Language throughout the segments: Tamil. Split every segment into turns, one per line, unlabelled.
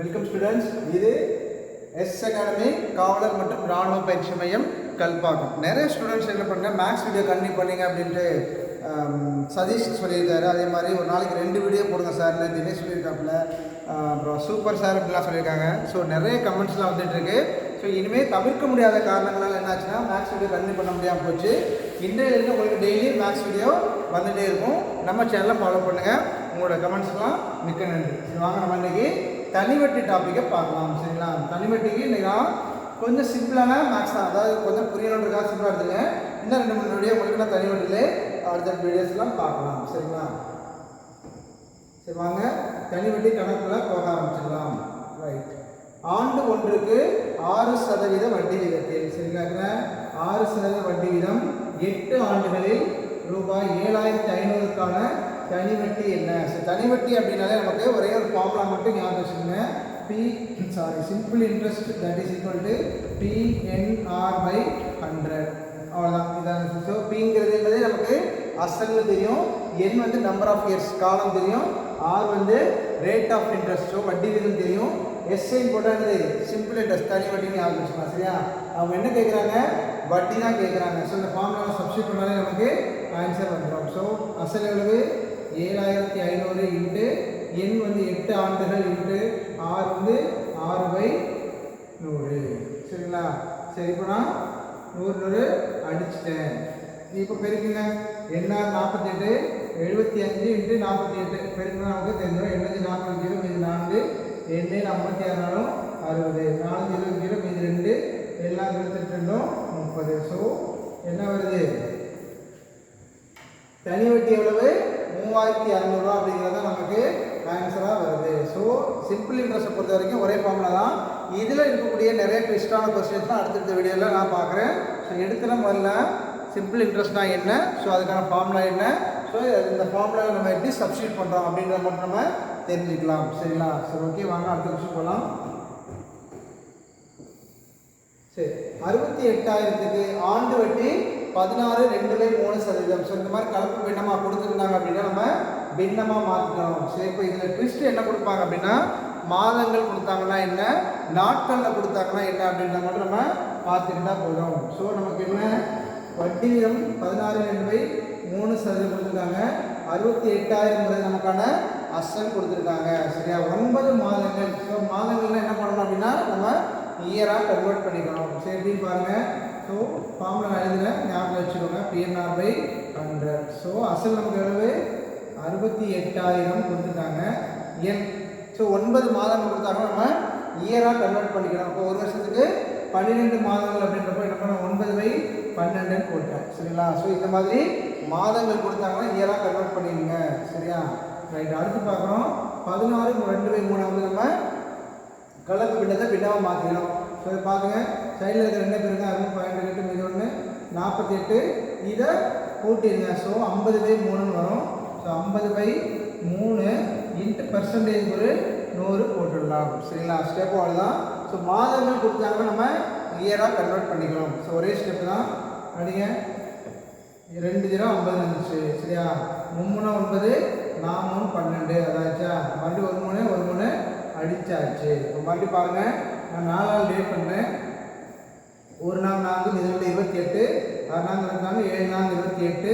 வெல்கம் ஸ்டூடெண்ட்ஸ் இது எஸ் அகாடமி காவலர் மற்றும் ராணுவ பயிற்சி மையம் கல்பாக்கம். நிறைய ஸ்டூடெண்ட்ஸ் என்ன பண்ணுங்க மேக்ஸ் வீடியோ கண்டினியூ பண்ணீங்க அப்படின்ட்டு சதீஷ் சொல்லியிருக்காரு. அதே மாதிரி ஒரு நாளைக்கு ரெண்டு வீடியோ போடுங்க சார்னு தினேஷ் சொல்லியிருக்காப்புல. அப்புறம் சூப்பர் சார் அப்படிலாம் சொல்லியிருக்காங்க. ஸோ நிறைய கமெண்ட்ஸ்லாம் வந்துட்டு இருக்கு. ஸோ இனிமேல் தவிர்க்க முடியாத காரணங்களால் என்னாச்சுன்னா மேக்ஸ் வீடியோ கண்டினியூ பண்ண முடியாமல் போச்சு. இன்றையிலிருந்து உங்களுக்கு டெய்லி மேக்ஸ் வீடியோ வந்துகிட்டே இருக்கும். நம்ம சேனலை ஃபாலோ பண்ணுங்கள் உங்களோட கமெண்ட்ஸ்லாம் மிக்க நன்றி. வாங்க நம்ம இன்னைக்கு தனிவட்டி டாப்பிக்கை பார்க்கலாம் சரிங்களா? தனிவட்டிக்கு இன்னைக்கு கொஞ்சம் சிம்பிளான மேக்ஸ் தான். அதாவது கொஞ்சம் புரியணுன்றதுக்காக சிம்பிளாக எடுத்துங்க. இன்னும் ரெண்டு மூணு வீடியோ உங்களுக்கு நான் தனிவட்டிலே அடுத்த வீடியோஸ்லாம் பார்க்கலாம் சரிங்களா? சரி வாங்க. தனிவட்டி கணக்கில் போக ஆரம்பிச்சிடலாம். ரைட் ஆண்டு ஒன்றுக்கு ஆறு சதவீத வட்டி விகிதத்தில் சரிங்களா? ஆறு சதவீத வட்டி வீதம் எட்டு ஆண்டுகளில் ரூபாய் ஏழாயிரத்தி ஐநூறுக்கான தனிவட்டி என்ன? சரி தனிவட்டி அப்படின்னாலே நமக்கு ஒரே ஒரு ஃபார்முலா மட்டும் ஞாபகம் வச்சுக்கோங்க. P sorry simple interest that is equal to PNR by hundred அவ்வளோதான் இதான் ஸோ பிங்கிறது என்பது நமக்கு அசல்னு தெரியும். என் வந்து நம்பர் ஆஃப் இயர்ஸ் காலம் தெரியும். ஆர் வந்து ரேட் ஆஃப் இன்ட்ரெஸ்ட்டோ வட்டி விகிதம் தெரியும். எஸ்ஐ போட்டானது சிம்பிள் இன்ட்ரெஸ்ட் தனி வட்டின்னு ஞாபகம் வச்சுக்கலாம் சரியா? அவங்க என்ன கேட்குறாங்க வட்டி தான் கேட்குறாங்க ஸோ இந்த ஃபார்முலாவை சப்ஸ்டியூட் பண்ணாலே நமக்கு ஆன்சர் வந்துடும் ஸோ அசல் எவ்வளவு? ஏழாயிரத்தி ஐநூறு இன்ட்டு எண் வந்து எட்டு ஆண்டுகள் இன்ட்டு ஆறு வந்து ஆறு பை நூறு. சரிங்களா? சரி இப்போ நான் நூறு நூறு அடிச்சிட்டேன். இப்போ பெருக்குங்க. எண்ணாறு நாற்பத்தெட்டு எழுபத்தி அஞ்சு இன்ட்டு நாற்பத்தி எட்டு. பெருக்குனா நமக்கு தெரிஞ்சிடும். எண்ணூற்றி நாற்பது ஜீரோ மீது நான்கு எண்ணு ஐம்பத்தி ஆறுனாலும் அறுபது. நாலு இருபது ஜீரோ மீது ரெண்டு எல்லாம் இருபத்தெட்டு ரெண்டும் முப்பது. ஸோ என்ன வருது? தனி வட்டி எவ்வளவு? மூவாயிரத்தி இரநூறுவா அப்படிங்கிறது தான் நமக்கு ஆன்சராக வருது. ஸோ சிம்பிள் இன்ட்ரெஸ்ட்டை பொறுத்த வரைக்கும் ஒரே ஃபார்முலா தான். இதில் இருக்கக்கூடிய நிறைய ட்விஸ்டான கொஸ்டின்ஸ் தான் அடுத்தடுத்த வீடியோவில் நான் பார்க்குறேன். ஸோ எடுக்கிற முதல்ல சிம்பிள் இன்ட்ரெஸ்ட்னா என்ன? ஸோ அதுக்கான ஃபார்முலா என்ன? ஸோ இந்த ஃபார்முலாவில் நம்ம எப்படி சப்ஸ்டியூட் பண்ணுறோம் அப்படின்றத மட்டும் நம்ம தெரிஞ்சுக்கலாம். சரிங்களா? சரி ஓகே வாங்க அடுத்த கொஸ்டின் போகலாம் சரி அறுபத்தி எட்டாயிரத்துக்கு ஆண்டு வட்டி பதினாறு ரெண்டுலே மூணு சதவீதம். ஸோ இந்த மாதிரி கலப்பு பின்னமாக கொடுத்துருந்தாங்க அப்படின்னா நம்ம பின்னமாக மாற்றணும் சரி இப்போ இதில் ட்விஸ்ட் என்ன கொடுப்பாங்க அப்படின்னா மாதங்கள் கொடுத்தாங்கன்னா என்ன நாட்களில் கொடுத்தாங்கன்னா என்ன அப்படின்றத மட்டும் நம்ம பார்த்துக்கிட்டா போதும். ஸோ நமக்கு என்ன? வட்டி வீதம் பதினாறு ரெண்டு பை மூணு சதவீதம் கொடுத்துருக்காங்க. அறுபத்தி எட்டாயிரங்கிறது நமக்கான அசல் கொடுத்துருக்காங்க. சரியா? ஒன்பது மாதங்கள். ஸோ மாதங்கள்லாம் என்ன பண்ணணும் அப்படின்னா நம்ம இயராக கன்வெர்ட் பண்ணிக்கணும். சரி பாருங்கள் ஸோ ஃபார்முலா எழுதுகிறேன் ஞாபகம் வச்சுக்கோங்க. பிஎன்ஆர் பை ஹண்ட்ரட் ஸோ அசல் நமக்கு எவ்வளவு? அறுபத்தி எட்டாயிரம் கொடுத்துருக்காங்க. என் ஸோ ஒன்பது மாதங்கள் கொடுத்தாங்க நம்ம இயராக கன்வெர்ட் பண்ணிக்கிறோம் அப்போ ஒரு வருஷத்துக்கு பன்னிரெண்டு மாதங்கள் அப்படின்றப்போ என்ன பண்ண ஒன்பது பை பன்னெண்டுன்னு போட்டேன் சரிங்களா? ஸோ இந்த மாதிரி மாதங்கள் கொடுத்தாங்கன்னா இயராக கன்வெர்ட் பண்ணிடுங்க. சரியா? ரைட் அடுத்து பார்க்குறோம் பதினாறு ரெண்டு பை மூணாவது நம்ம கலப்பு பின்னத்தை பின்னாக மாற்றிக்கணும் ஸோ இதை பாருங்க. சைடில் இருக்கிற ரெண்டு பேருக்கு அறுபது பாயிண்ட் எட்டு மீது ஒன்று நாற்பத்தி எட்டு இதை கூட்டிடுங்க ஸோ ஐம்பது பை மூணுன்னு வரும். ஸோ ஐம்பது பை மூணு இன்ட்டு பர்சன்டேஜ் ஒரு நூறு போட்டுடலாம். சரிங்களா? ஸ்டெப் அவ்வளோதான் ஸோ மாதங்கள் கொடுத்தாங்கன்னா நம்ம இயராக கன்வெர்ட் பண்ணிக்கலாம். ஸோ ஒரே ஸ்டெப் தான். அடிங்க ரெண்டு ஜீரோ ஐம்பது வந்துச்சு. சரியா? மும்முனா ஒன்பது நான் மூணு பன்னெண்டு. அதாச்சா? மறுபடியும் ஒரு மூணு ஒரு மூணு அடிச்சாச்சு. இப்போ மறுபடியும் பாருங்கள் நான் நாலாவது டேட் பண்ணுறேன் ஒரு நாள் நான்கு இதனுடைய இருபத்தி எட்டு ஆறு நாங்கள் இருந்தாங்க ஏழு நாள் இருபத்தி எட்டு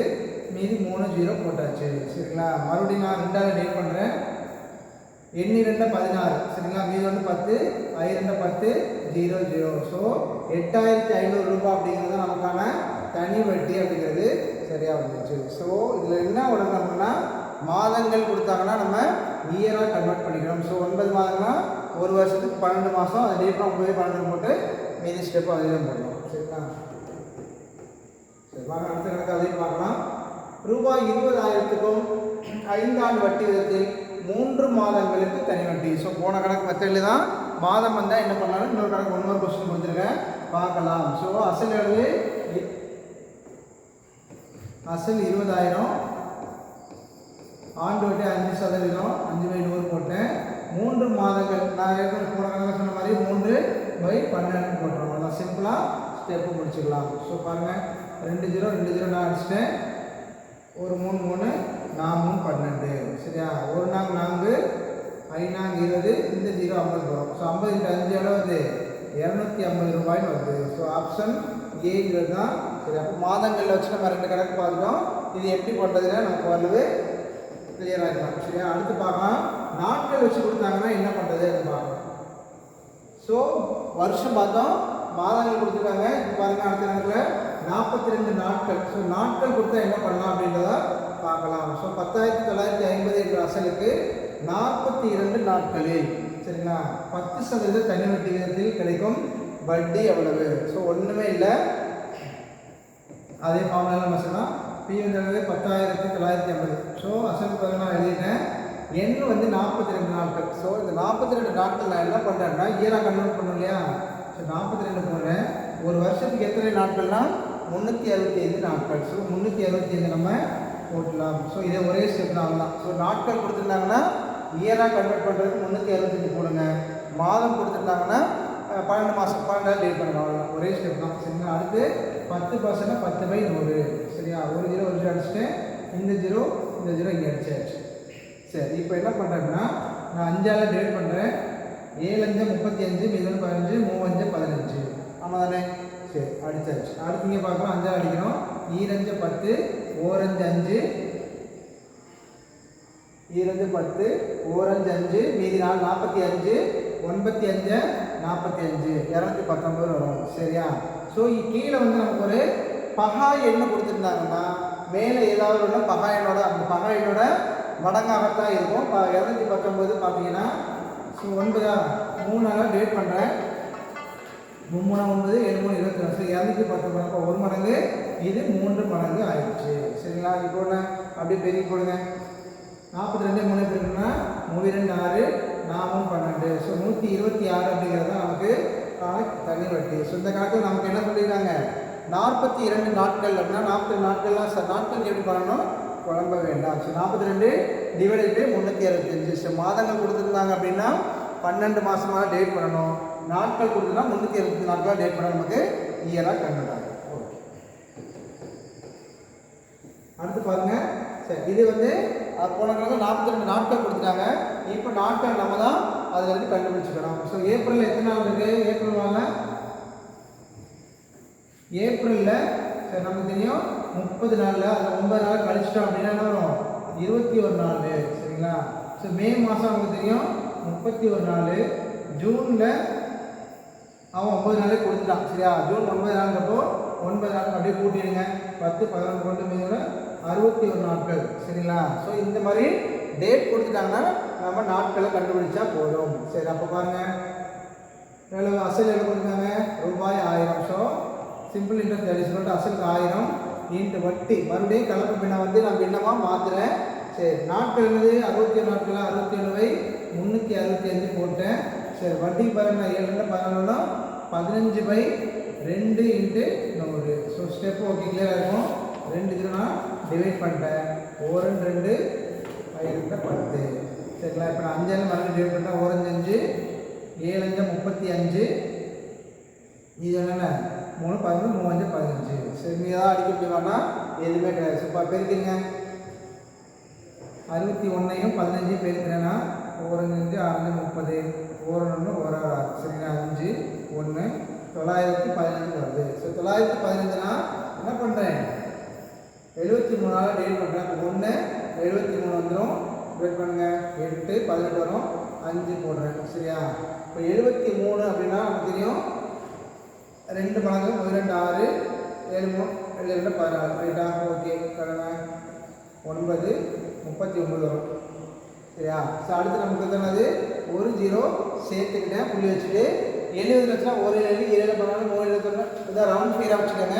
மீதி மூணு ஜீரோ போட்டாச்சு. சரிங்களா? மறுபடியும் நான் ரெண்டாவது டேட் பண்ணுறேன் எண்ணி ரெண்டு பதினாறு. சரிங்களா? மீதி வந்து பத்து ஐரெண்டு பத்து ஜீரோ ஜீரோ. ஸோ எட்டாயிரத்தி ஐநூறு ரூபாய் அப்படிங்கிறது நமக்கான தனி வட்டி அப்படிங்கிறது சரியாக வந்துச்சு. ஸோ இதில் என்ன உடனே மாதங்கள் கொடுத்தாங்கன்னா நம்ம இயராக கன்வெர்ட் பண்ணிக்கணும். ஸோ ஒன்பது மாதம்னா ஒரு வருஷத்துக்கு பன்னெண்டு மாதம் அது டேட் போய் பன்னெண்டு போட்டு மீதி ஸ்டெப்பும் அதே தான் போடணும். சரிங்களா? சரி வாங்க அடுத்த கணக்கு அதையும் பார்க்கலாம். ரூபாய் இருபதாயிரத்துக்கும் ஐந்தாண்டு வட்டி விதத்தில் மூன்று மாதங்களுக்கு தனி வட்டி. ஸோ போன கணக்கு மெத்தடில் தான் மாதம் வந்தால் என்ன பண்ணாலும் இன்னொரு கணக்கு ஒன்று கொஸ்டின் கொடுத்துருக்கேன். பார்க்கலாம். ஸோ அசல் எவ்வளவு? அசல் இருபதாயிரம். ஆண்டு வட்டி அஞ்சு சதவீதம். அஞ்சு பை நூறு போட்டேன். மூன்று மாதங்கள் நான் ஏற்கனவே போன கணக்கு சொன்ன மாதிரி மூன்று பை பன்னெண்டு போட்டுருவோம் நல்லா சிம்பிளாக ஸ்டெப்பு முடிச்சுக்கலாம். ஸோ பாருங்கள் ரெண்டு ஜீரோ ரெண்டு ஜீரோ நான் அடிச்சிட்டேன் ஒரு மூணு மூணு நான் மூணு பன்னெண்டு. சரியா? ஒரு நாள் நான்கு ஐநாங்க இருபது இந்த ஜீரோ ஐம்பது வரும் ஸோ ஐம்பது இன்ட்டு அஞ்சு எவ்வளோ இரநூத்தி ஐம்பது ரூபாய்னு வருது. ஸோ ஆப்ஷன் ஏங்கிறது தான். சரி அப்போ மாதங்களில் வச்சு நம்ம ரெண்டு கணக்கு பார்த்துட்டோம். இது எப்படி பண்ணுறதுன்னா நமக்கு வரது கிளியராக இருக்கலாம் சரியா? அடுத்து பார்க்கலாம். நாட்கள் வச்சு கொடுத்தாங்கன்னா என்ன பண்ணுறது அப்படின்னு பார்க்கலாம். ஸோ வருஷம் பார்த்தோம் மாதங்கள் கொடுத்துருக்காங்க. இப்போ பாருங்க அடுத்த நேரத்தில் நாற்பத்தி ரெண்டு நாட்கள். ஸோ நாட்கள் கொடுத்தா என்ன பண்ணலாம் அப்படின்றத பார்க்கலாம். ஸோ பத்தாயிரத்தி தொள்ளாயிரத்தி ஐம்பது என்ற அசலுக்கு நாற்பத்தி இரண்டு நாட்களில் சரிங்களா? பத்து சதவீத தனி வட்டி விகிதத்தில் கிடைக்கும் வட்டி எவ்வளவு? ஸோ ஒன்றுமே இல்லை. அதே ஃபார்முலா நம்ம சொல்லலாம் பி வந்து பத்தாயிரத்தி தொள்ளாயிரத்தி ஐம்பது. ஸோ அசல் பதில் நான் எழுதிட்டேன். எண் வந்து நாற்பத்தி ரெண்டு நாட்கள்? ஸோ இந்த நாற்பத்தி ரெண்டு நாட்கள் நான் என்ன பண்ணுறேன்னா இயராக கன்வெர்ட் பண்ணும் இல்லையா? ஸோ நாற்பத்தி ரெண்டு போடுறேன் ஒரு வருஷத்துக்கு எத்தனை நாட்கள்னா? முந்நூற்றி அறுபத்தி ஐந்து நாட்கள். ஸோ முந்நூற்றி அறுபத்தி ஐந்து நம்ம போட்டலாம் ஸோ இதே ஒரே ஸ்டெப் தான் தான் ஸோ நாட்கள் கொடுத்துருந்தாங்கன்னா இயராக கன்வெர்ட் பண்ணுறதுக்கு முந்நூற்றி அறுபத்தஞ்சு போடுங்க. மாதம் கொடுத்துருந்தாங்கன்னா பன்னெண்டு மாதம் பன்னெண்டாவது டேட் பண்ணலாம் அவ்வளோதான் ஒரே ஸ்டெப் தான். சரிங்களா? அடுத்து பத்து பர்சன்ட் பத்து பை நூறு. சரியா? ஒரு ஜீரோ ஒரு ஜீரோ அடிச்சுட்டு இந்த ஜீரோ இந்த ஜீரோ இங்கே அடிச்சாச்சு. சரி இப்போ என்ன பண்ணுறேன்னா நான் அஞ்சால் டிவைட் பண்ணுறேன் ஏழு அஞ்சு முப்பத்தி அஞ்சு மீது பதினஞ்சு மூவஞ்சு பதினஞ்சு. ஆமாம் தானே சரி அடிச்சாச்சு. அடுத்து இங்கே பார்க்குறோம் அஞ்சால் அடிக்கிறோம் ஈரஞ்சு பத்து ஓரஞ்சு அஞ்சு. ஈரஞ்சு பத்து ஓரஞ்சு அஞ்சு மீதி நாலு நாற்பத்தி அஞ்சு ஒன்பத்தி அஞ்சு நாற்பத்தி அஞ்சு. இரநூத்தி பத்தொம்பது வரும். சரியா? ஸோ கீழே வந்து நமக்கு ஒரு பகா எண்ணு கொடுத்துருந்தாங்கன்னா மேலே ஏதாவது ஒன்று பகா எண்ணோட அந்த பகா எண்ணோட வடங்காகத்தான் இருக்கும். இப்போ இரநூத்தி பத்தொம்பது பார்த்தீங்கன்னா ஸோ ஒன்பதா மூணாக டேட் பண்ணுறேன் மும்மூணு ஒன்பது ஏழு மூணு இருபத்தி நாலு சரி இரநூத்தி பத்தொம்பது அப்போ ஒரு மடங்கு இது மூன்று மடங்கு ஆயிடுச்சு. சரிங்களா? இப்போ ஒன்று அப்படியே பெருகி போடுங்க. நாற்பத்தி ரெண்டு மூணு பேருக்குன்னா மூணு ரெண்டு ஆறு நாமும் பன்னெண்டு. ஸோ நூற்றி இருபத்தி ஆறு அப்படிங்கிறது தான் நமக்கு கணக்கு தனி வட்டி ஸோ இந்த காலத்தில் நமக்கு என்ன சொல்லியிருக்காங்க நாற்பத்தி இரண்டு நாட்கள் அப்படின்னா நாற்பது நாட்கள்லாம் சார் நாட்கள் எப்படி பண்ணணும்? குழம்ப வேண்டாம் ஸோ நாற்பத்தி ரெண்டு டிவைடட் முந்நூற்றி அறுபத்தஞ்சு. ஸோ மாதங்கள் கொடுத்துருந்தாங்க அப்படின்னா பன்னெண்டு மாதமாக டேட் பண்ணணும். நாட்கள் கொடுத்துனா முந்நூற்றி அறுபத்தி நாட்களாக டேட் பண்ண நமக்கு இயராக கண்டுட்டாங்க ஓகே அடுத்து பாருங்க. சரி இது வந்து போன கிழமை நாற்பத்தி ரெண்டு நாட்கள் கொடுத்துட்டாங்க. இப்போ நாட்கள் நம்ம தான் அதில் இருந்து கண்டுபிடிச்சிக்கணும். ஸோ ஏப்ரலில் எத்தனை நாள் இருக்குது ஏப்ரல் வாங்க ஏப்ரலில் சரி நமக்கு தெரியும். முப்பது நாளில் அதில் ஒன்பது நாள் கழிச்சிட்டோம் அப்படின்னா என்ன வரும்? இருபத்தி ஒரு நாள். சரிங்களா? ஸோ மே மாதம் அவங்களுக்கு தெரியும். முப்பத்தி ஒரு நாள். ஜூனில் அவன் ஒன்பது நாளே கொடுத்துட்டான். சரியா? ஜூன் ஒன்பது நாள்ன்றப்போ ஒன்பது நாள் அப்படியே கூட்டிடுங்க. பத்து பதினொன்று கொண்டு அறுபத்தி ஒரு நாட்கள். சரிங்களா? ஸோ இந்த மாதிரி டேட் கொடுத்துட்டாங்கன்னா நம்ம நாட்களை கண்டுபிடிச்சா போதும். சரி அப்போ பாருங்க. எவ்வளோ அசல் எவ்வளோ கொடுத்தாங்க ரூபாய் ஆயிரம். So simple interest that is அசலுக்கு ஆயிரம். இன்ட்டு வட்டி. மறுபடியும் கலப்பு பின்ன வந்து நான் பின்னமாக மாற்றுறேன் சரி நாட்கள் என்னது? அறுபத்தி ஏழு நாட்கள்? அறுபத்தி ஏழுவை முந்நூற்றி அறுபத்தி அஞ்சு போட்டேன். சரி வட்டி பாருங்க. ஏழு ரெண்டு பதினஞ்சு பை ரெண்டு இன்ட்டு நூறு. ஸோ ஸ்டெப் ஓகே கிளியராக இருக்கும்? ரெண்டு இதுனா டிவைட் பண்ணிட்டேன். ஓரன் ரெண்டு ஐந்து பத்து. சரிங்களா? இப்போ நான் அஞ்சாலும் மறுபடியும் டிவைட் பண்ணிட்டேன். ஓரஞ்சு அஞ்சு ஏழு முப்பத்தி அஞ்சு. இது என்னென்ன? மூணு பதினொன்று மூவஞ்சு பதினஞ்சு. சரி நீ ஏதாவது அடிக்க முடியுமானா எதுவுமே கிடையாது. சூப்பர் பெருக்கிங்க அறுபத்தி ஒன்றையும் பதினஞ்சையும் பெருக்கிறேன்னா அஞ்சு ஆறு முப்பது. ஓரொன்று ஒரு ஆறு சரிங்களா? அஞ்சு ஒன்று. தொள்ளாயிரத்தி பதினஞ்சு வருது. ஸோ தொள்ளாயிரத்தி பதினஞ்சுனா என்ன பண்ணுறேன் எழுபத்தி மூணால் டேட் பண்ணுறேன் இப்போ ஒன்று எழுபத்தி மூணு வந்துடும் வெயிட் பண்ணுங்க. எட்டு பதினெட்டு வரும். அஞ்சு போடுறேன். சரியா? இப்போ எழுபத்தி மூணு அப்படின்னா நமக்கு தெரியும். ரெண்டு மடங்கு ஒரு ஆறு ஏழு மூணு ஏழு ரெண்டு பதினாறு. ரைட்டா ஓகே. கடனை ஒன்பது முப்பத்தி ஒம்பது வரும். சரியா? ஸோ அடுத்து நமக்கு என்னது? ஒரு ஜீரோ சேர்த்துக்கிட்டேன் புள்ளி வச்சுட்டு எழுபது லட்சம் ஒரு ஏழு ஏழு பதினாலு மூணு எழுபத்தொன்று இதான் ரவுண்ட் ஃபீராக வச்சுக்கோங்க.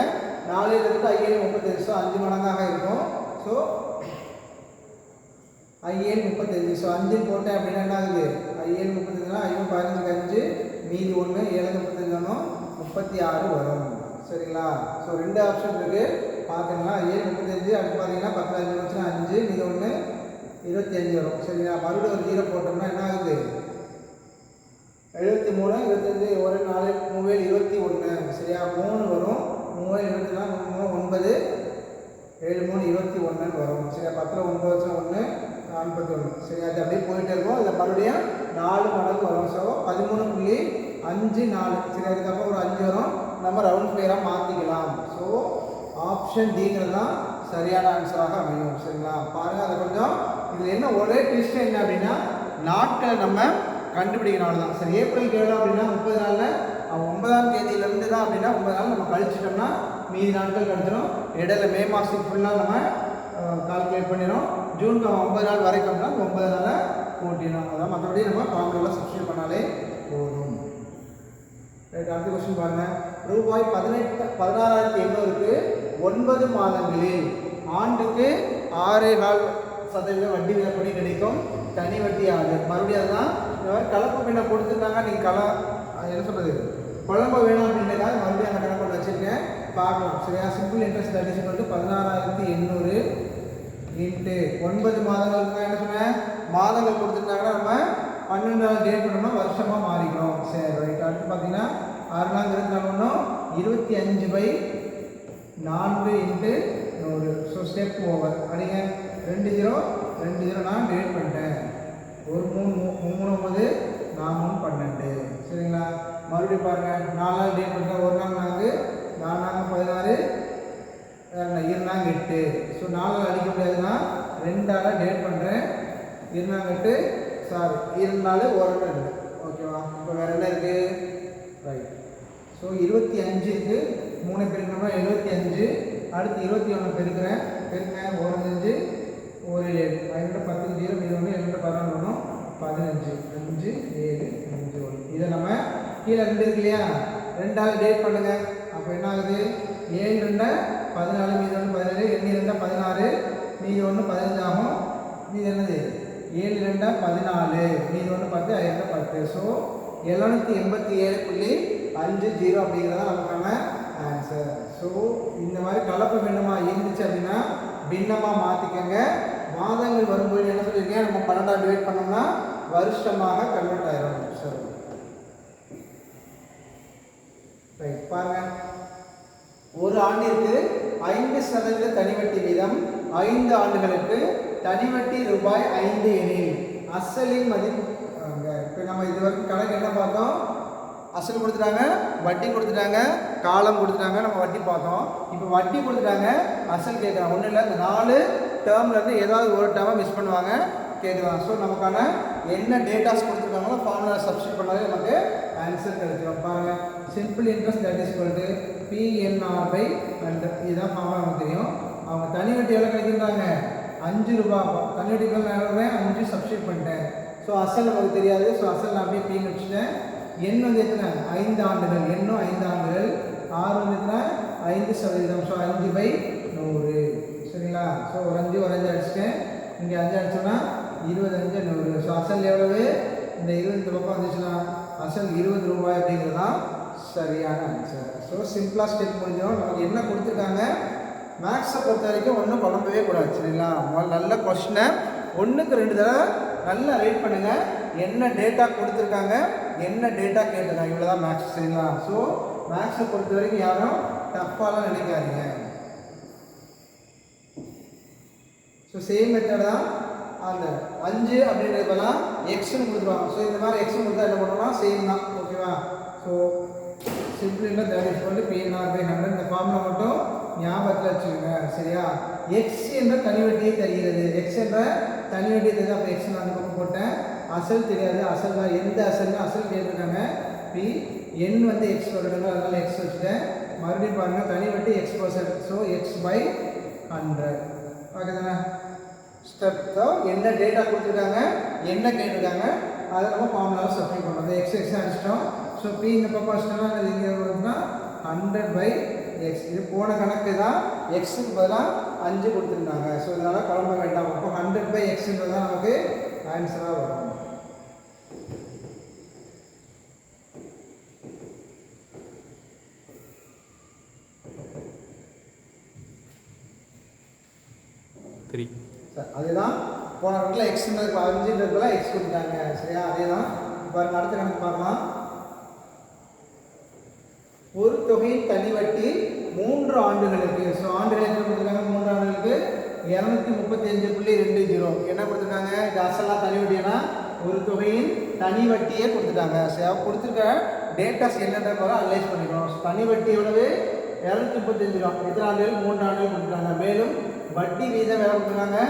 நாலு எழுபத்து ஐஏழு முப்பத்தஞ்சு. ஸோ அஞ்சு மடங்காக இருக்கும். ஸோ ஐஏழு முப்பத்தஞ்சு. ஸோ அஞ்சு போட்டேன் அப்படின்னா என்ன ஆகுது ஐஏழு முப்பத்தஞ்சுனா ஐயோ பதினஞ்சுக்கு அஞ்சு மீதி ஒன்று ஏழு முப்பத்தஞ்சு ஒன்றும் முப்பத்தி ஆறு வரும். சரிங்களா? ஸோ ரெண்டு ஆப்ஷன் இருக்குது பார்த்தீங்கன்னா ஏழு முப்பத்தஞ்சு அடுத்து பார்த்தீங்கன்னா பத்தாயிரம் அஞ்சு அஞ்சு நீங்கள் ஒன்று இருபத்தி அஞ்சு வரும். சரிங்களா? மறுபடியும் ஒரு ஜீரோ போட்டோம்னா என்ன ஆகுது? எழுபத்தி மூணு இருபத்தஞ்சு ஒரு நாலு மூவேல் இருபத்தி ஒன்று சரியா? மூணு வரும். மூவேல் இருபத்தி நாலு மூணு ஒன்பது ஏழு மூணு இருபத்தி ஒன்றுன்னு வரும். சரியா? பத்தில் ஒன்பது வருஷம் ஒன்று நாற்பத்தி ஒன்று சரி அது அப்படியே போயிட்டே இருக்கும். அதில் மறுபடியும் நாலு மடங்கு வரும். ஸோ பதிமூணு புள்ளி அஞ்சு நாலு. சரி அதுக்கப்புறம் ஒரு அஞ்சு வரும். நம்ம ரவுண்ட் ஃபிகராக மாற்றிக்கலாம் ஸோ ஆப்ஷன் டிங்கிறது தான் சரியான ஆன்சராக அமையும். சரிங்களா? பாருங்கள் அதை கொஞ்சம் இதில் என்ன ஒரே ட்விஸ்ட் என்ன அப்படின்னா நாட்களை நம்ம கண்டுபிடிக்கணும். அவ்வளோதான் சரி ஏப்ரல் ஏழு அப்படின்னா முப்பது நாளில் அவன் ஒன்பதாம் தேதியிலேருந்து தான் அப்படின்னா ஒன்பது நாள் நம்ம கழிச்சிட்டோம்னா மீதி நாட்கள் கழிச்சிடும் இடையில மே மாதத்துக்கு ஃபுல்லாக நம்ம கால்குலேட் பண்ணிடும் ஜூன் ஒன்பது நாள் வரைக்கும்னா ஒன்பது நாளை கூட்டிடும் அதான் மற்றபடி நம்ம ஃபார்முலாவில் சப்ஸ்டியூட் பண்ணாலே போதும். ரைட் அடுத்த கொஸ்டின் பாருங்க. ரூபாய் பதினெட்டு பதினாறாயிரத்தி எண்ணூறுக்கு ஒன்பது மாதங்களில் ஆண்டுக்கு ஆறே கால் சதவீதம் வட்டி விலப்படி கிடைக்கும். தனி வட்டியாக ஆகுது. மறுபடியும் அதுதான் இந்த மாதிரி கலப்பு பின்ன கொடுத்துருந்தாங்க. நீங்கள் கல அது என்ன சொல்கிறது குழம்பு வேணும் அப்படின்றதுக்காக மறுபடியும் அந்த கணக்கு வச்சுருக்கேன். பார்க்கலாம். சரியா? சிம்பிள் இன்ட்ரெஸ்ட் தட் வந்து பதினாறாயிரத்தி எண்ணூறு இன்ட்டு ஒன்பது மாதங்களுக்கு என்ன சொன்னேன்? மாதங்கள் கொடுத்துருந்தாங்கன்னா நம்ம பன்னெண்டாவது டேட் பண்ணோம்னா வருஷமாக மாறிக்கிறோம். சரி ரைட் அடுத்து பார்த்தீங்கன்னா அறுநாங்கிறது நான் ஒன்றும் இருபத்தி அஞ்சு பை நான்கு இன்ட்டு நூறு ஸோ ஸ்டெப் ஓவர் அப்படிங்க ரெண்டு ஜீரோ ரெண்டு ஜீரோ நான் டேட் பண்ணிட்டேன். ஒரு மூணு மூ- மூணு ஒம்பது நான் மூணு பன்னெண்டு. சரிங்களா? மறுபடியும் பாருங்கள் நாலு நாள் டேட் பண்ணிட்டேன் ஒரு நாள் நான்கு நாலு நாங்கள் பதினாறு இருந்தாங்க எட்டு. ஸோ நாலால் அடிக்க முடியாதுன்னா ரெண்டால் டேட் பண்ணுறேன் இருந்தாங்க எட்டு சாரி இருந்தாலு ஓரளவு இல்லை ஓகேவா இப்போ வேறு என்ன இருக்குது ரைட் ஸோ இருபத்தி அஞ்சு இருக்குது மூணு பெருக்கணும்னா எழுபத்தி அஞ்சு. அடுத்து இருபத்தி ஒன்று பெருக்கிறேன். பெருக்கிறேன் ஒரு அஞ்சு ஒரு ஏழு. ஐநூறு பத்து ஜீரோ இது ஒன்று எழுநூறு பதினொன்று ஒன்றும் பதினஞ்சு. அஞ்சு ஏழு அஞ்சு ஒன்று. இதை நம்ம கீழே ரெண்டு இருக்கு இல்லையா? ரெண்டாவது டேட் பண்ணுங்கள் அப்போ என்ன ஆகுது? ஏழு ரெண்டா பதினாலு மீது ஒன்று பதினேழு. எண்ணி ரெண்டா பதினாறு. மீதி ஒன்று பதினஞ்சு ஆகும். மீதி என்னது? ஏழு ரெண்டா பதினாலு. மீது ஒன்று பத்து ஐந்து பத்து. ஸோ எழுநூற்றி எண்பத்தி ஏழு புள்ளி அஞ்சு ஜீரோ அப்படிங்கிறதா நமக்கான ஆன்சர் ஸோ இந்த மாதிரி கலப்பு பின்னமாக இருந்துச்சு அப்படின்னா பின்னமாக மாற்றிக்கங்க மாதங்கள் வரும்போது என்ன சொல்லியிருக்கேன்? நம்ம பன்னெண்டாம் டிவைட் பண்ணோம்னா வருஷமாக கன்வெர்ட் ஆயிரும். சார் ரைட் பாருங்க. ஒரு ஆண்டிற்கு ஐந்து சதவீத தனிவட்டி வீதம் ஐந்து ஆண்டுகளுக்கு தனிவட்டி ரூபாய் ஐந்து எனில். அசலின் மதிப்பு இப்போ நம்ம இது வரைக்கும் கணக்கு என்ன பார்த்தோம்? அசல் கொடுத்துட்டாங்க வட்டி கொடுத்துட்டாங்க காலம் கொடுத்துட்டாங்க நம்ம வட்டி பார்த்தோம். இப்போ வட்டி கொடுத்துட்டாங்க அசல் கேட்குறாங்க ஒன்றும் இல்லை இந்த நாலு டேர்ம்லேருந்து ஏதாவது ஒரு டேர்மை மிஸ் பண்ணுவாங்க கேட்குறாங்க ஸோ நமக்கான என்ன டேட்டாஸ் கொடுத்துருக்காங்களோ ஃபார்முலா சப்ஸ்டியூட் பண்ணாலே நமக்கு ஆன்சர் கிடைச்சிடும் பாருங்க. Simple interest that is equal to PNR by and இதுதான் ஃபார்முலா நமக்கு தெரியும். அவங்க தனி வட்டி எவ்வளோ கிடைக்கிறாங்க அஞ்சு ரூபா தனி வட்டிகள் நான் அஞ்சு சப்ஸ்டியூட் பண்ணிட்டேன். ஸோ அசல் நமக்கு தெரியாது. ஸோ அசல் நான் அப்படியே பீன்னு வச்சுட்டேன். எண் வந்து எத்தனை? ஐந்து ஆண்டுகள். எண்ணும் ஐந்து ஆண்டுகள். ஆறு வந்து எத்தனை? ஐந்து சதவீதம். ஸோ அஞ்சு பை நூறு. சரிங்களா? ஸோ ஒரு அஞ்சு ஒரு அஞ்சு அடிச்சிட்டேன். இங்கே அஞ்சு அடிச்சோன்னா இருபது அஞ்சு நூறு. ஸோ அசல் எவ்வளவு? இந்த இருபது இந்த பக்கம் வந்துச்சுன்னா அசல் இருபது ரூபாய் அப்படிங்கிறது தான் சரியான ஆன்சர் ஸோ சிம்பிளாக ஸ்டெப் முடிஞ்சிடும் நமக்கு என்ன கொடுத்துருக்காங்க? மேக்ஸை பொறுத்த வரைக்கும் ஒன்றும் குழம்பவே கூடாது சரிங்களா? முதல்ல நல்ல கொஷினை ஒன்றுக்கு ரெண்டு தடவை நல்லா ரைட் பண்ணுங்கள் என்ன டேட்டா கொடுத்துருக்காங்க என்ன டேட்டா கேட்டிருக்காங்க. இவ்வளோ தான் மேக்ஸ் சரிங்களா? ஸோ மேக்ஸை பொறுத்த வரைக்கும் யாரும் டஃப்பாலாம் நினைக்காதீங்க. ஸோ சேம் மெத்தட் தான் அந்த அஞ்சு அப்படின்றதெல்லாம் எக்ஸ்னு கொடுத்துருவாங்க. ஸோ இந்த மாதிரி எக்ஸ்னு கொடுத்தா என்ன பண்ணுவோம்னா சேம் தான். ஓகேவா ஸோ சிம்பிள் என்ன தேர்ட் சொல்லி பி பிஎன்ஆர் பை ஹண்ட்ரட் இந்த ஃபார்மில் மட்டும் ஞாபகத்தில் வச்சுக்கோங்க சரியா? எக்ஸ் என்ற தனிவெட்டியை தெரிகிறது. எக்ஸ் என்ற தனிவெட்டியை தருது அப்போ எக்ஸ் நான் அந்த பக்கம் போட்டேன். அசல் தெரியாது. அசல் தான் எந்த அசல்னு அசல் கேட்டிருக்காங்க. பி எண் வந்து எக்ஸ் வருடங்கள் அதனால் எக்ஸ் வச்சுட்டேன். மறுபடியும் பாருங்கள் தனிவெட்டி X percent so X by hundred okay தானே ஸ்டெப் தான் என்ன டேட்டா கொடுத்துருக்காங்க? என்ன கேட்டிருக்காங்க? அதை நம்ம ஃபார்முலாவை சப்மிட் பண்ணுறது அந்த எக்ஸ் எக்ஸ் அடிச்சிட்டோம். ஸோ பி இந்த பக்கம் வச்சிட்டோம்னா இங்கே வருதுன்னா ஹண்ட்ரட் பை எக்ஸ் இது போன கணக்கு தான் எக்ஸுக்கு பதிலாக அஞ்சு கொடுத்துருந்தாங்க. ஸோ இதனால் குழம்ப வேண்டாம். அப்போ ஹண்ட்ரட் பை எக்ஸ்ன்றது தான் நமக்கு ஆன்சராக வரும்.
த்ரீ
அதுதான் போன கணக்கில் எக்ஸ்ன்றது அஞ்சுன்றதுல எக்ஸ் கொடுத்துட்டாங்க. சரியா? அதே தான் பாருங்க அடுத்த கணக்கு பார்க்கலாம். ஒரு தொகையின் தனி வட்டி மூன்று ஆண்டுகளுக்கு. ஸோ ஆண்டுகள் எத்தனை கொடுத்துருக்காங்க? மூன்று ஆண்டுகளுக்கு இரநூத்தி முப்பத்தி அஞ்சு புள்ளி ரெண்டு ஜீரோ. என்ன கொடுத்துருக்காங்க? இது அசலாக தனி வட்டினா ஒரு தொகையின் தனி வட்டியே கொடுத்துட்டாங்க ஸோ கொடுத்துருக்க டேட்டாஸ் என்னென்ன போல அனலைஸ் பண்ணிக்கணும். தனி வட்டி எவ்வளவு? இரநூத்தி முப்பத்தஞ்சு ரூபா எத்தனை ஆண்டுகள்? மூன்று ஆண்டுகள் கொடுத்துருக்காங்க மேலும் வட்டி வீதம் வேலை கொடுத்துருக்காங்க?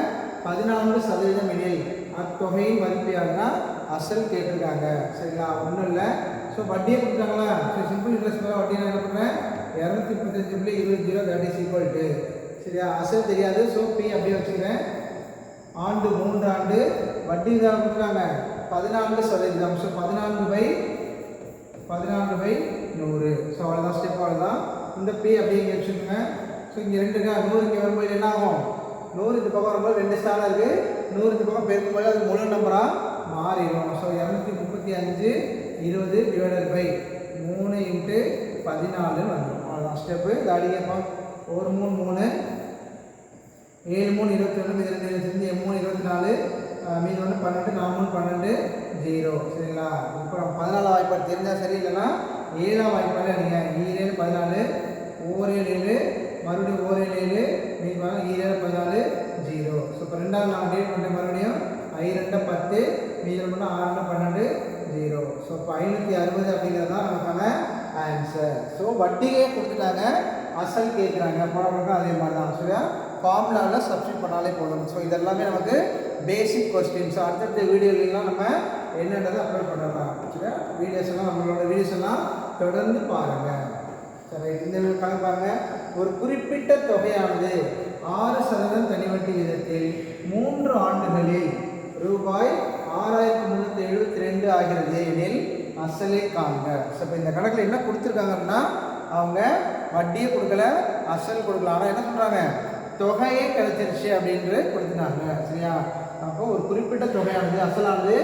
பதினான்கு சதவீதம் எனில். அத்தொகையின் மதிப்பு யாருன்னா? அசல் கேட்டிருக்காங்க. சரிங்களா? ஒன்றும் இல்லை. ஸோ வட்டியே கொடுத்தாங்களா? ஸோ சிம்பிள் இன்ட்ரெஸ்ட் மேலே வட்டி நான் என்ன பண்ணுறேன் இரநூத்தி முப்பத்தஞ்சு புள்ளி இருபது zero that is equal to சரியா? அசல் தெரியாது. ஸோ பி அப்படியே வச்சுக்கிறேன். ஆண்டு மூன்று ஆண்டு வட்டி தான் கொடுக்குறாங்க. பதினான்கு சதவீதம். ஸோ பதினான்கு பை பதினான்கு பை நூறு. ஸோ அவ்வளோதான் ஸ்டெப் அவ்வளோதான் இந்த பி அப்படியே இங்கே வச்சுக்கோங்க. ஸோ இங்கே ரெண்டு நூறு இங்கே வரும்போது என்ன ஆகும்? நூறு இந்த பக்கம் வரும்போது ரெண்டு ஸ்டாலாக இருக்குது நூறு இந்த பக்கம் பெருக்கும்போது அது முழு நம்பராக மாறிடும். ஸோ இரநூத்தி முப்பத்தி அஞ்சு இருபது டிவைடட் பை மூணு இன்ட்டு பதினாலுன்னு வந்துடும் அவ்வளோதான் ஸ்டெப்பு இது அடிக்கப்போ ஒரு மூணு மூணு. ஏழு மூணு இருபத்தி ஒன்று மீது ரெண்டு இருபத்தஞ்சு மூணு இருபத்தி நாலு மீது ஒன்று பன்னெண்டு நாலு மூணு பன்னெண்டு ஜீரோ. சரிங்களா? இப்போ பதினாலாம் வாய்ப்பாடு தெரிஞ்சால் சரி இல்லைன்னா ஏழாம் வாய்ப்பாடு அடிங்க. ஈரேழு பதினாலு ஓர் ஏழு மறுபடியும் ஓர் ஏழு மீது பாருங்க ஈரேழு பதினாலு ஜீரோ. ஸோ இப்போ ரெண்டாவது நான் டேட் பண்ணுறேன் மறுபடியும் ஐ ரெண்டு பத்து மீது ரெண்டு ஆறு ரெண்டு பன்னெண்டு ஜீரோ ஸோ இப்போ ஐநூற்றி அறுபது அப்படிங்கிறது தான் நமக்கான ஆன்சர் ஸோ வட்டியே கொடுத்துட்டாங்க. அசல் கேட்குறாங்க. போனவங்களுக்கும் அதே மாதிரி தான். சரியா ஃபார்முலாவில் சப்ஸ்டியூட் பண்ணாலே போதும். ஸோ இதெல்லாமே நமக்கு பேசிக் கொஸ்டின்ஸ் அடுத்தடுத்த வீடியோலாம் நம்ம என்னன்றதை அப்லோட் பண்ணலாம் சரியா வீடியோஸ் எல்லாம் நம்மளோட வீடியோஸ் எல்லாம் தொடர்ந்து பாருங்கள் சரி இந்த கணக்கு பாருங்க. ஒரு குறிப்பிட்ட தொகையானது ஆறு சதவீதம் தனிவட்டி விதத்தில் மூன்று ஆண்டுகளில் ரூபாய் ஆறாயிரத்தி முந்நூற்றி எழுபத்தி ரெண்டு ஆகிறது எனில் அசலை காண்க. ஸோ இப்போ இந்த கணக்கில் என்ன கொடுத்துருக்காங்கன்னா அவங்க வட்டியை கொடுக்கல அசல் கொடுக்கல. ஆனால் என்ன சொல்கிறாங்க தொகையே கிடைச்சிருச்சு அப்படின்று கொடுத்துட்டாங்க. சரியா? அப்போ ஒரு குறிப்பிட்ட தொகையானது அசலானது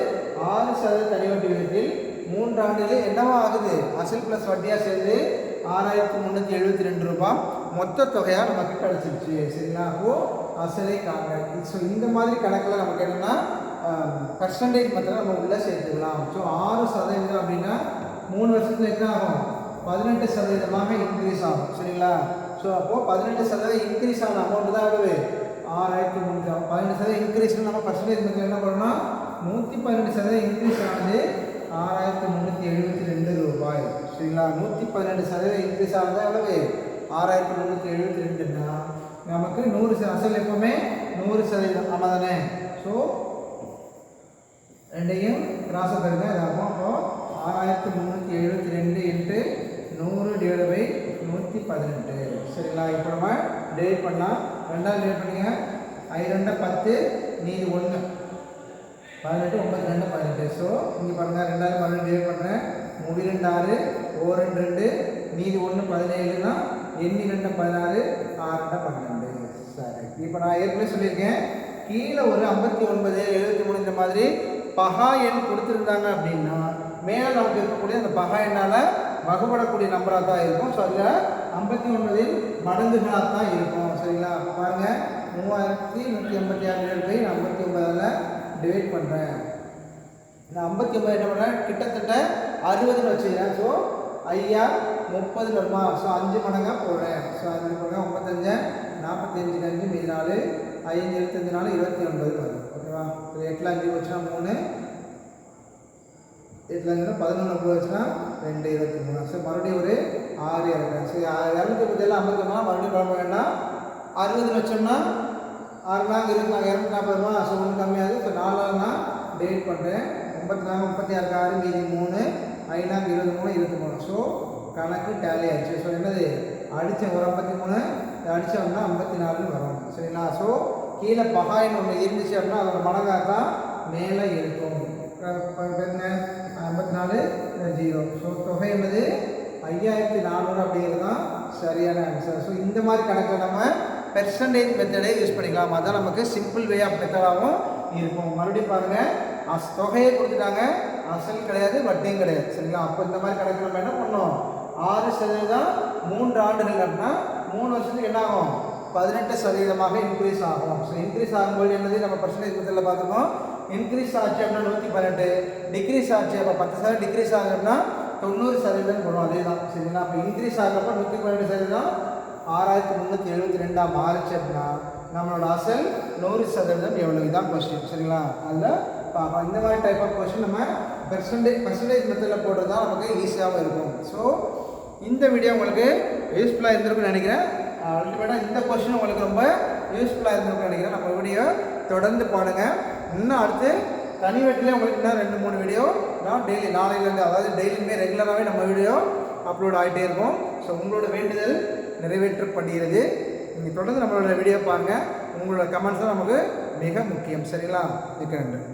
ஆறு சதவீத தனிவட்டி விகிதத்தில் மூன்று ஆண்டுகளில் என்னவா ஆகுது? அசல் ப்ளஸ் வட்டியாக சேர்ந்து ஆறாயிரத்தி முந்நூற்றி எழுபத்தி ரெண்டு ரூபாய் மொத்த தொகையாக நமக்கு கிடச்சிருச்சு. சரிங்களா? அப்போது அசலை காங்க ஸோ இந்த மாதிரி கணக்கில் நமக்கு என்னென்னா பர்சன்டேஜ் மட்டும் நம்ம உள்ளே சேர்த்துக்கலாம். ஸோ ஆறு சதவீதம் அப்படின்னா மூணு வருஷத்துல என்ன ஆகும்? பதினெட்டு சதவீதமாக இன்க்ரீஸ் ஆகும். சரிங்களா? ஸோ அப்போது பதினெட்டு சதவீதம் இன்க்ரீஸ் ஆன அமௌண்ட் தான் ஆகுது ஆறாயிரத்தி முந்நூற்றி பதினெட்டு சதவீதம் இன்க்ரீஸ் நம்ம பர்சன்டேஜ் மெத்தட் என்ன பண்ணணும் நூற்றி பதினெட்டு சதவீதம் இன்க்ரீஸ் ஆனது ஆறாயிரத்தி முந்நூற்றி எழுபத்தி ரெண்டு ரூபாய். சரிங்களா? நூற்றி பன்னெண்டு சதவீதம் இன்க்ரீஸ் ஆகுது எவ்வளவு? ஆறாயிரத்தி முந்நூற்றி எழுபத்தி ரெண்டுன்னா நமக்கு நூறு அசல் எப்பவுமே நூறு சதவீதம். ஆமாம் தானே ஸோ ரெண்டையும் கிராஸ் தருங்க இதாகும். அப்போ ஆறாயிரத்தி முந்நூற்றி எழுபத்தி ரெண்டு இன்ட்டு நூறு டிவைட் பை நூற்றி பதினெட்டு. சரிங்களா? இப்போ நம்ம டிவைட் பண்ணலாம். ரெண்டாவது டிவைட் பண்ணிங்க ஐ ரெண்டை பத்து நீதி ஒன்று பதினெட்டு ஒன்பது ரெண்டு பதினெட்டு. ஸோ இங்கே பாருங்கள் ரெண்டாவது பதினெட்டு டிவைட் பண்ணுறேன் முடி ரெண்டு ஆறு ஓ ரெண்டு ரெண்டு மீதி ஒன்று பதினேழுனா எண்ணி ரெண்டு பதினாறு ஆறு ரெண்டு பன்னெண்டு சரி. இப்போ நான் ஏற்கனவே சொல்லியிருக்கேன். கீழே ஒரு ஐம்பத்தி ஒன்பது எழுபத்தி மூணு இந்த மாதிரி பகா எண் கொடுத்துருந்தாங்க அப்படின்னா மேலே நமக்கு இருக்கக்கூடிய அந்த பகா எண்ணால் வகுப்படக்கூடிய நம்பராக தான் இருக்கும். ஸோ அதில் ஐம்பத்தி ஒன்பதில் மடங்குகளாக தான் இருக்கும். சரிங்களா? பாருங்கள் மூவாயிரத்தி நூற்றி எண்பத்தி ஆறு பை ஐம்பத்தி ஒன்பதில் டிவைட் பண்ணுறேன் நான் ஐம்பத்தி ஒன்பது என்ன பண்ணுறேன் கிட்டத்தட்ட அறுபதுன்னு வச்சுக்கிறேன். ஸோ ஐயா முப்பது வருமா? ஸோ அஞ்சு மடங்காக போடுறேன். ஸோ அஞ்சு மடங்காக முப்பத்தஞ்சு நாற்பத்தி அஞ்சு அஞ்சு மீதி நாலு ஐந்து இருபத்தஞ்சு நாலு இருபத்தி ஒன்பது வரும். ஓகேவா? இது எட்டில் அஞ்சு வச்சுனா மூணு எட்டில் பதினொன்று ஒம்பது வச்சுனா ரெண்டு இருபத்தி மூணு. சரி மறுபடியும் ஒரு ஆறு இறக்குறேன். சரி இரநூத்தி முப்பத்தேழு ஐம்பத்தொன்னா மறுபடியும் குழம்பு வேண்டாம் அறுபது லட்சம்னா ஆறு நாள் இருபத்தி நாலு இரநூத்தி நாற்பது ரூபா ஸோ ஒன்று கம்மியாகுது இப்போ நாலு நான் டேட் பண்ணுறேன் முப்பத்தி நாலு முப்பத்தி ஆறுக்கு ஆறு மீதி மூணு ஐநாக்கு இருபது மூணு இருபத்தி மூணு. ஸோ கணக்கு டேலி ஆயிடுச்சு ஸோ என்னது? அடித்த ஒரு ஐம்பத்தி மூணு அடித்தோம்னா ஐம்பத்தி நாலுன்னு வரும். சரிங்களா? ஸோ கீழே பகாயின்னு ஒன்று இருந்துச்சு அப்படின்னா அதோட மடங்காக தான் மேலே இருக்கும். ஐம்பத்தி நாலு ஜீரோ ஸோ தொகை என்பது ஐயாயிரத்தி நானூறு அப்படிங்கிறது தான் சரியான ஆன்சர் ஸோ இந்த மாதிரி கணக்கு நம்ம பெர்சன்டேஜ் மெத்தடே யூஸ் பண்ணிக்கலாம். அதான் நமக்கு சிம்பிள் வே ஆஃப் மெத்தடாகவும் இருக்கும். மறுபடியும் பாருங்கள் அஸ் தொகையை கொடுத்துட்டாங்க. அசல் கிடையாது வட்டியும் கிடையாது. சரிங்களா? அப்போ இந்த மாதிரி கணக்கு நம்ம என்ன பண்ணோம் ஆறு சதவீதம் மூன்று ஆண்டுகள் அப்படின்னா மூணு வருஷத்துக்கு என்ன ஆகும்? பதினெட்டு சதவீதமாக இன்க்ரீஸ் ஆகும். ஸோ இன்க்ரீஸ் ஆகும்போது என்னது? நம்ம பர்சன்டேஜ் மெத்தடில் பார்த்துக்கோம் இன்க்ரீஸ் ஆச்சு அப்படின்னா நூற்றி பன்னெண்டு டிக்ரீஸ் ஆச்சு அப்போ பத்து சதவீதம் டிக்ரீஸ் ஆகுதுன்னா தொண்ணூறு சதவீதம் போடும் அதே தான் சரிங்களா? அப்போ இன்க்ரீஸ் ஆகிறப்ப நூற்றி பன்னெண்டு சதவீதம் ஆறாயிரத்தி முந்நூற்றி எழுபத்தி ரெண்டாம் மாறுச்சு அப்படின்னா நம்மளோட அசல் நூறு சதவீதம் எவ்வளவு தான் கொஸ்டின் சரிங்களா? அதில் பார்ப்போம் இந்த மாதிரி டைப் ஆஃப் கொஸ்டின் நம்ம பெர்சன்டேஜ் பர்சன்டேஜ் மெத்தடில் போடுறது தான் நமக்கு ஈஸியாகவும் இருக்கும். ஸோ இந்த வீடியோ உங்களுக்கு யூஸ்ஃபுல்லாக இருந்திருக்குன்னு நினைக்கிறேன். அல்டிமேட்டாக இந்த கொஸ்டின் உங்களுக்கு ரொம்ப யூஸ்ஃபுல்லாக இருந்திருக்கும்னு நினைக்கிறேன். நம்ம வீடியோ தொடர்ந்து பாருங்கள் இன்னும் அடுத்து தனி வீட்டிலே உங்களுக்கு இன்னும் ரெண்டு மூணு வீடியோ நான் டெய்லி நாளையிலேருந்து அதாவது டெய்லியுமே ரெகுலராகவே நம்ம வீடியோ அப்லோட் ஆகிட்டே இருக்கும் ஸோ உங்களோட வேண்டுதல் நிறைவேற்றப்படுகிறது. நீங்கள் தொடர்ந்து நம்மளோட வீடியோ பாருங்கள் உங்களோட கமெண்ட்ஸ் தான் நமக்கு மிக முக்கியம். சரிங்களா? மிக்க நன்றி.